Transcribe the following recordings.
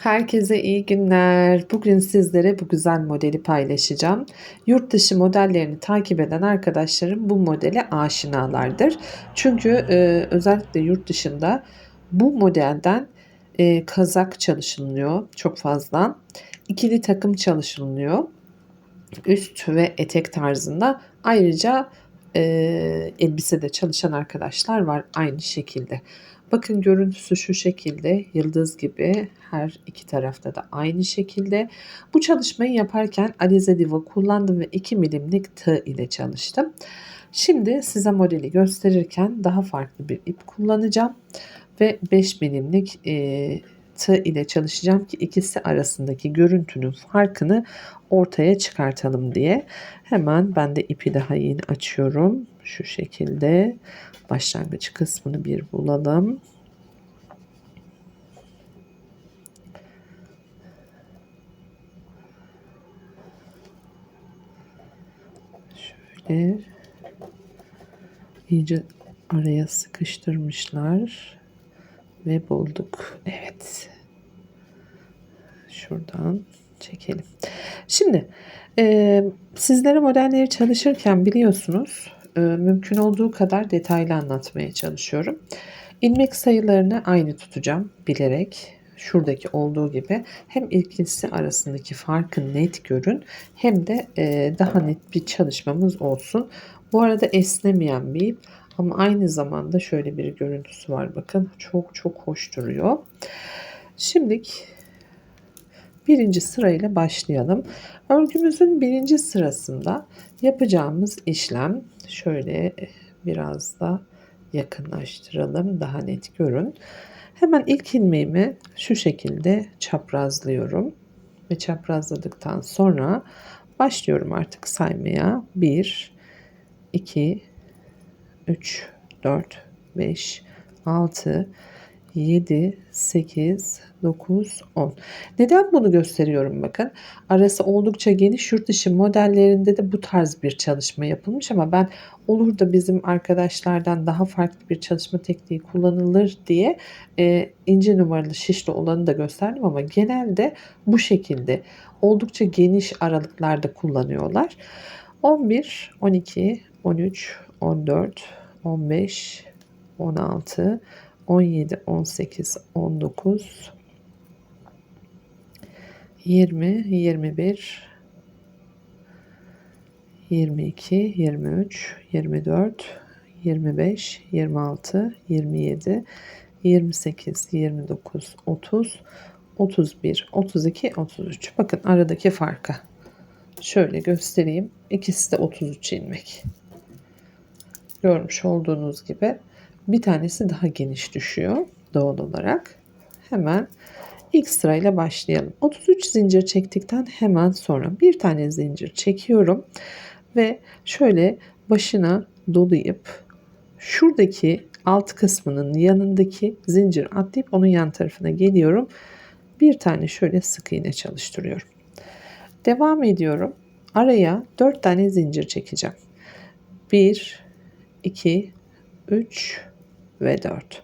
Herkese iyi günler. Bugün sizlere bu güzel modeli paylaşacağım. Yurt dışı modellerini takip eden arkadaşlarım bu modele aşinalardır. Çünkü e, özellikle yurt dışında bu modelden e, kazak çalışılıyor çok fazla. İkili takım çalışılıyor. Üst ve etek tarzında. Ayrıca e, elbise de çalışan arkadaşlar var aynı şekilde. Bakın görüntüsü şu şekilde yıldız gibi her iki tarafta da aynı şekilde. Bu çalışmayı yaparken Alize Diva kullandım ve 2 milimlik tığ ile çalıştım. Şimdi size modeli gösterirken daha farklı bir ip kullanacağım ve 5 milimlik e, tığ ile çalışacağım ki ikisi arasındaki görüntünün farkını ortaya çıkartalım diye. Hemen ben de ipi daha yeni açıyorum. Şu şekilde başlangıç kısmını bir bulalım. Şöyle iyice araya sıkıştırmışlar ve bulduk. Evet. Şuradan çekelim. Şimdi e, sizlere modelleri çalışırken biliyorsunuz e, mümkün olduğu kadar detaylı anlatmaya çalışıyorum. İlmek sayılarını aynı tutacağım bilerek şuradaki olduğu gibi hem ikisi arasındaki farkı net görün hem de e, daha net bir çalışmamız olsun. Bu arada esnemeyen bir ip ama aynı zamanda şöyle bir görüntüsü var bakın çok çok hoş duruyor. Şimdi birinci sırayla başlayalım. Örgümüzün birinci sırasında yapacağımız işlem şöyle biraz da yakınlaştıralım daha net görün. Hemen ilk ilmeğimi şu şekilde çaprazlıyorum ve çaprazladıktan sonra başlıyorum artık saymaya. 1 2 3 4 5 6 7, 8, 9, 10. Neden bunu gösteriyorum bakın. Arası oldukça geniş yurt dışı modellerinde de bu tarz bir çalışma yapılmış ama ben olur da bizim arkadaşlardan daha farklı bir çalışma tekniği kullanılır diye e, ince numaralı şişli olanı da gösterdim ama genelde bu şekilde oldukça geniş aralıklarda kullanıyorlar. 11, 12, 13, 14, 15, 16, 17, 18, 19, 20, 21, 22, 23, 24, 25, 26, 27, 28, 29, 30, 31, 32, 33. Bakın aradaki farkı. Şöyle göstereyim. İkisi de 33 ilmek. Görmüş olduğunuz gibi bir tanesi daha geniş düşüyor doğal olarak. Hemen ilk sırayla başlayalım. 33 zincir çektikten hemen sonra bir tane zincir çekiyorum ve şöyle başına dolayıp şuradaki alt kısmının yanındaki zincir atlayıp onun yan tarafına geliyorum. Bir tane şöyle sık iğne çalıştırıyorum. Devam ediyorum. Araya 4 tane zincir çekeceğim. 1 2 3 ve 4.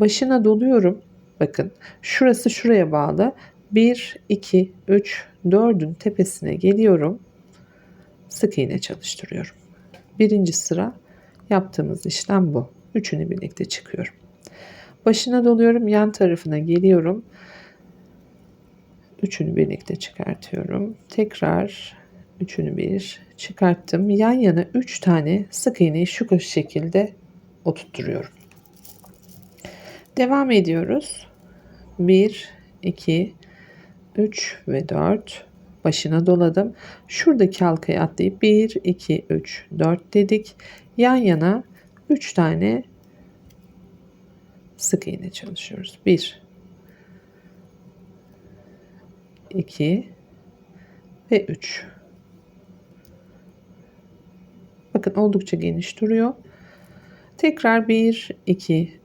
Başına doluyorum. Bakın şurası şuraya bağlı. 1, 2, 3, 4'ün tepesine geliyorum. Sık iğne çalıştırıyorum. Birinci sıra yaptığımız işlem bu. Üçünü birlikte çıkıyorum. Başına doluyorum. Yan tarafına geliyorum. Üçünü birlikte çıkartıyorum. Tekrar üçünü bir çıkarttım. Yan yana üç tane sık iğneyi şu şekilde oturtturuyorum. Devam ediyoruz. 1, 2, 3 ve 4 başına doladım. Şuradaki halkayı atlayıp 1, 2, 3, 4 dedik. Yan yana 3 tane sık iğne çalışıyoruz. 1, 2 ve 3. Bakın oldukça geniş duruyor. Tekrar 1, 2,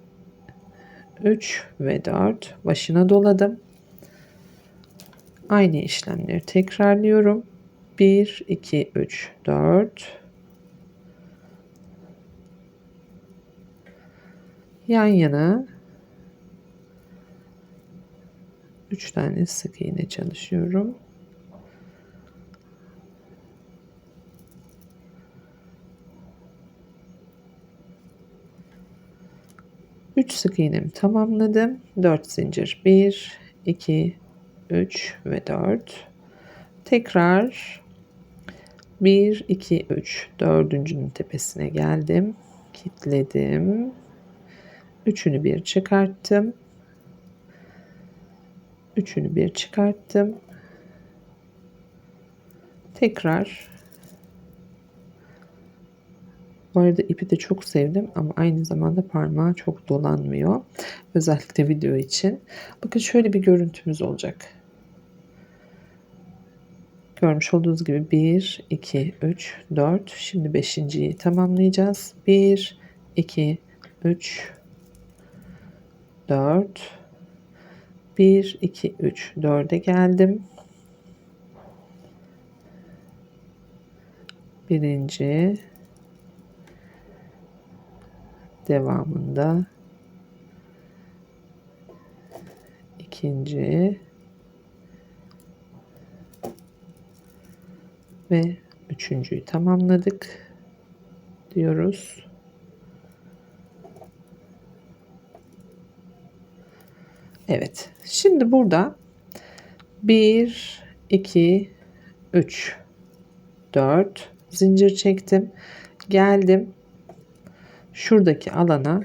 3 ve 4 başına doladım. Aynı işlemleri tekrarlıyorum. 1, 2, 3, 4. Yan yana 3 tane sık iğne çalışıyorum. Üç sık iğnemi tamamladım. 4 zincir. 1, 2, 3 ve 4. Tekrar 1, 2, 3. Dördüncünün tepesine geldim. Kitledim. Üçünü bir çıkarttım. Üçünü bir çıkarttım. Tekrar bu arada ipi de çok sevdim ama aynı zamanda parmağı çok dolanmıyor. Özellikle video için. Bakın şöyle bir görüntümüz olacak. Görmüş olduğunuz gibi 1, 2, 3, 4. Şimdi 5.yi tamamlayacağız. 1, 2, 3, 4. 1, 2, 3, 4'e geldim. Birinci. Devamında. ikinci. ve üçüncüyü tamamladık diyoruz. Evet. Şimdi burada 1 2 3 4 zincir çektim. Geldim. Şuradaki alana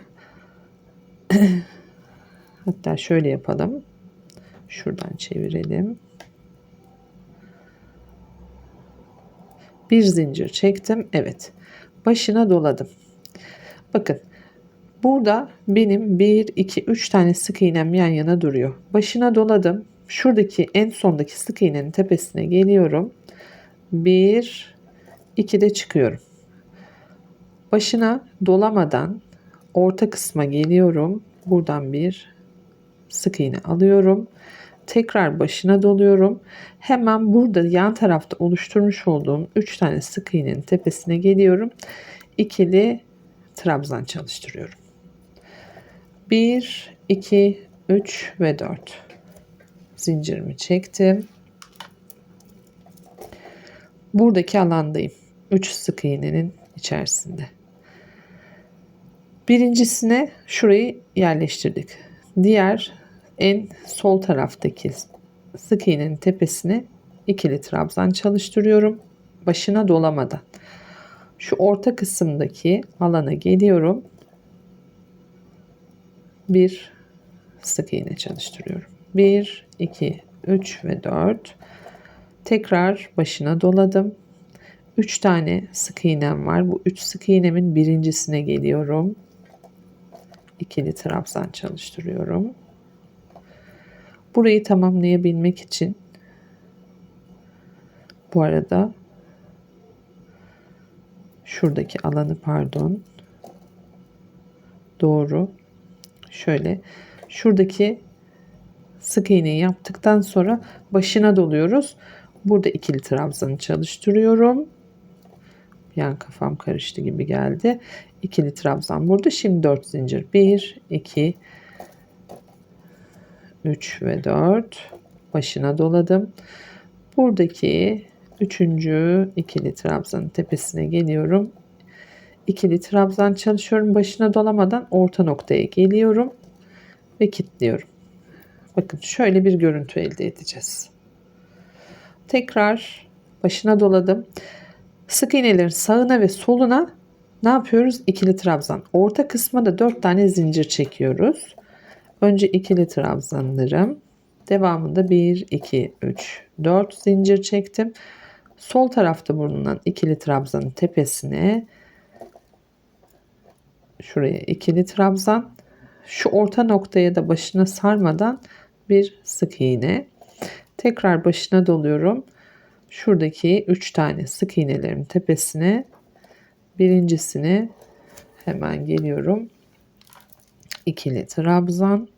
hatta şöyle yapalım. Şuradan çevirelim. bir zincir çektim. Evet. Başına doladım. Bakın. Burada benim 1, 2, 3 tane sık iğnem yan yana duruyor. Başına doladım. Şuradaki en sondaki sık iğnenin tepesine geliyorum. 1, 2 de çıkıyorum. Başına dolamadan orta kısma geliyorum. Buradan bir sık iğne alıyorum. Tekrar başına doluyorum. Hemen burada yan tarafta oluşturmuş olduğum 3 tane sık iğnenin tepesine geliyorum. İkili trabzan çalıştırıyorum. 1, 2, 3 ve 4. Zincirimi çektim. Buradaki alandayım. 3 sık iğnenin içerisinde. Birincisine şurayı yerleştirdik. Diğer en sol taraftaki sık iğnenin tepesine ikili trabzan çalıştırıyorum. Başına dolamadan. Şu orta kısımdaki alana geliyorum. Bir sık iğne çalıştırıyorum. 1, 2, 3 ve 4. Tekrar başına doladım. 3 tane sık iğnem var. Bu 3 sık iğnemin birincisine geliyorum. İkili trabzan çalıştırıyorum. Burayı tamamlayabilmek için bu arada şuradaki alanı pardon doğru şöyle şuradaki sık iğneyi yaptıktan sonra başına doluyoruz. Burada ikili trabzanı çalıştırıyorum. Yan kafam karıştı gibi geldi. İkili trabzan burada. Şimdi 4 zincir. 1, 2, 3 ve 4 başına doladım. Buradaki üçüncü ikili trabzanın tepesine geliyorum. İkili trabzan çalışıyorum. Başına dolamadan orta noktaya geliyorum ve kilitliyorum. Bakın şöyle bir görüntü elde edeceğiz. Tekrar başına doladım. Sık iğnelerin sağına ve soluna ne yapıyoruz? İkili trabzan. Orta kısma da 4 tane zincir çekiyoruz. Önce ikili trabzanlarım. Devamında 1, 2, 3, 4 zincir çektim. Sol tarafta bulunan ikili trabzanın tepesine şuraya ikili trabzan. Şu orta noktaya da başına sarmadan bir sık iğne. Tekrar başına doluyorum. Şuradaki 3 tane sık iğnelerin tepesine birincisini hemen geliyorum ikili trabzan.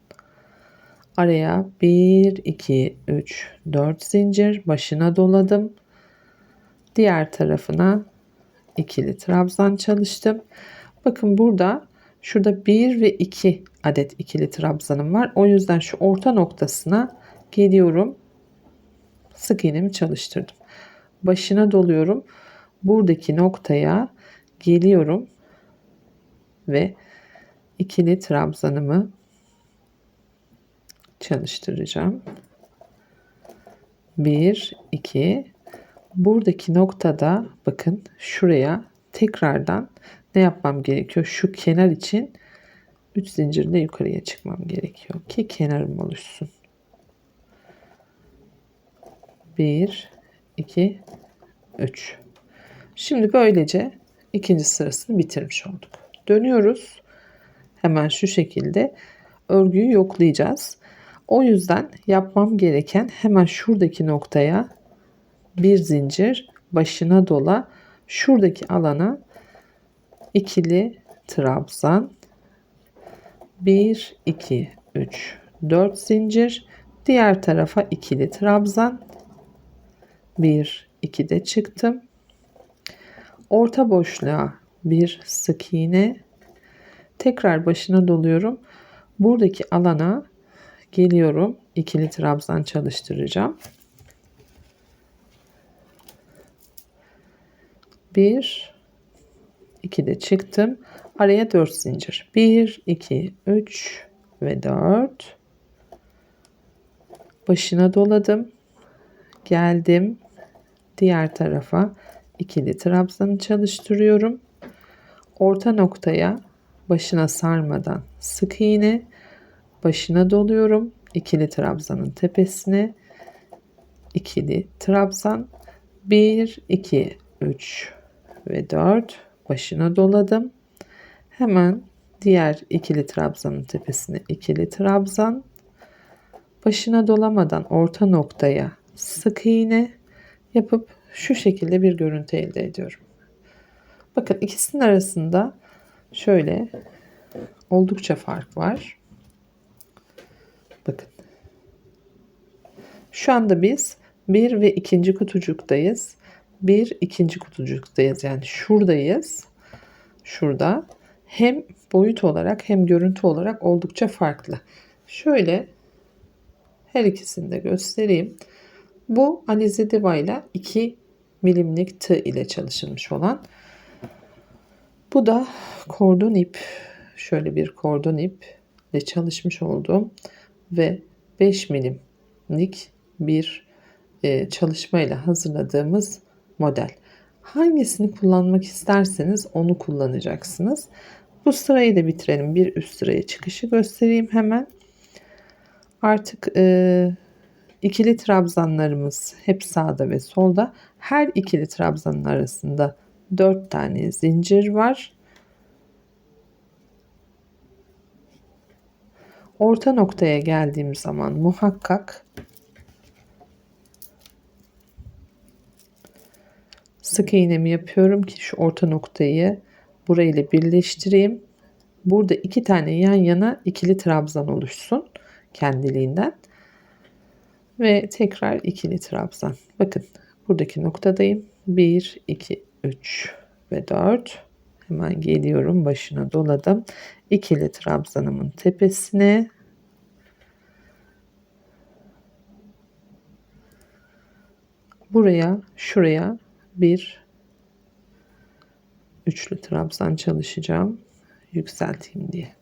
Araya 1, 2, 3, 4 zincir başına doladım. Diğer tarafına ikili trabzan çalıştım. Bakın burada şurada 1 ve 2 adet ikili trabzanım var. O yüzden şu orta noktasına Geliyorum. Sık iğnemi çalıştırdım. Başına doluyorum. Buradaki noktaya geliyorum ve ikili trabzanımı çalıştıracağım. 1 2 buradaki noktada bakın şuraya tekrardan ne yapmam gerekiyor? Şu kenar için 3 zincirle yukarıya çıkmam gerekiyor ki kenarım oluşsun. 1 2 3 Şimdi böylece ikinci sırasını bitirmiş olduk. Dönüyoruz. Hemen şu şekilde örgüyü yoklayacağız. O yüzden yapmam gereken hemen şuradaki noktaya bir zincir başına dola şuradaki alana ikili trabzan 1 2 3 4 zincir diğer tarafa ikili trabzan 1 2 de çıktım orta boşluğa bir sık iğne tekrar başına doluyorum. Buradaki alana geliyorum. İkili trabzan çalıştıracağım. Bir iki de çıktım. Araya 4 zincir. 1 2 3 ve 4 başına doladım. Geldim diğer tarafa ikili trabzanı çalıştırıyorum. Orta noktaya başına sarmadan sık iğne başına doluyorum ikili trabzanın tepesine. İkili trabzan 1 2 3 ve 4 başına doladım. Hemen diğer ikili trabzanın tepesine ikili trabzan başına dolamadan orta noktaya sık iğne yapıp şu şekilde bir görüntü elde ediyorum. Bakın ikisinin arasında şöyle oldukça fark var. Bakın. Şu anda biz bir ve ikinci kutucuktayız. Bir ikinci kutucuktayız. Yani şuradayız. Şurada. Hem boyut olarak hem görüntü olarak oldukça farklı. Şöyle her ikisini de göstereyim. Bu Alize Diva ile 2 milimlik tığ ile çalışılmış olan. Bu da kordon ip. Şöyle bir kordon ip ile çalışmış olduğum ve 5 milimlik bir e, çalışmayla hazırladığımız model. Hangisini kullanmak isterseniz onu kullanacaksınız. Bu sırayı da bitirelim. Bir üst sıraya çıkışı göstereyim hemen. Artık e, ikili trabzanlarımız hep sağda ve solda. Her ikili trabzanın arasında 4 tane zincir var. Orta noktaya geldiğim zaman muhakkak sık iğnemi yapıyorum ki şu orta noktayı burayla birleştireyim. Burada iki tane yan yana ikili trabzan oluşsun kendiliğinden. Ve tekrar ikili trabzan. Bakın buradaki noktadayım. 1, 2, 3 ve 4. Hemen geliyorum başına doladım. İkili trabzanımın tepesine buraya şuraya bir üçlü trabzan çalışacağım yükselteyim diye.